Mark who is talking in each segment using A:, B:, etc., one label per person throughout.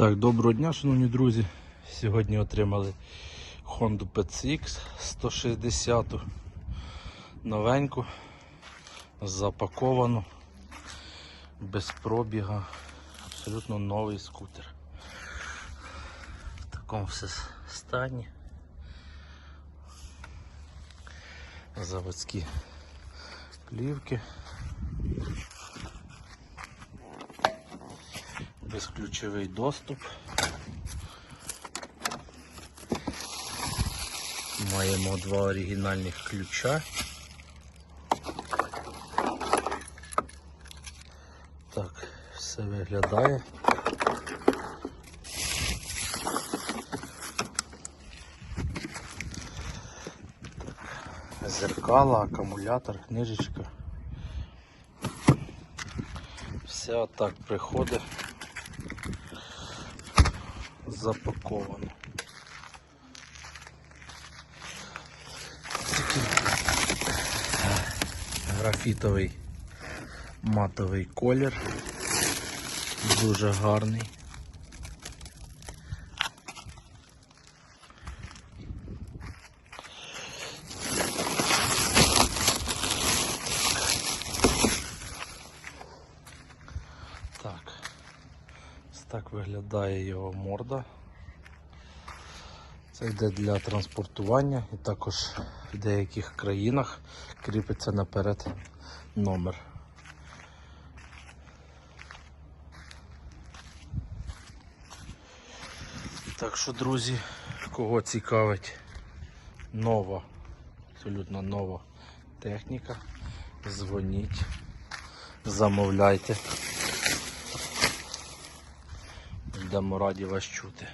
A: Так, доброго дня, шановні друзі. Сьогодні отримали Honda PCX 160 новеньку, запаковану, без пробіга, абсолютно новий скутер. В такому все стані. Заводські плівки. Безключовий доступ. Маємо два оригінальних ключа. Так, все виглядає. Так, Зеркала, акумулятор, книжечка. Все отак приходить запаковано. Такий графітовий матовий колір. Дуже гарний. Так. Так виглядає його морда. Це йде для транспортування і також в деяких країнах кріпиться наперед номер. Так що, друзі, кого цікавить нова, абсолютно нова техніка, дзвоніть, замовляйте. Будемо раді вас чути.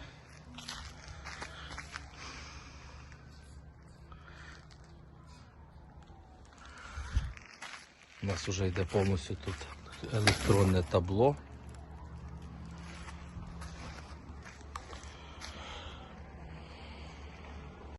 A: У нас вже йде повністю тут електронне табло.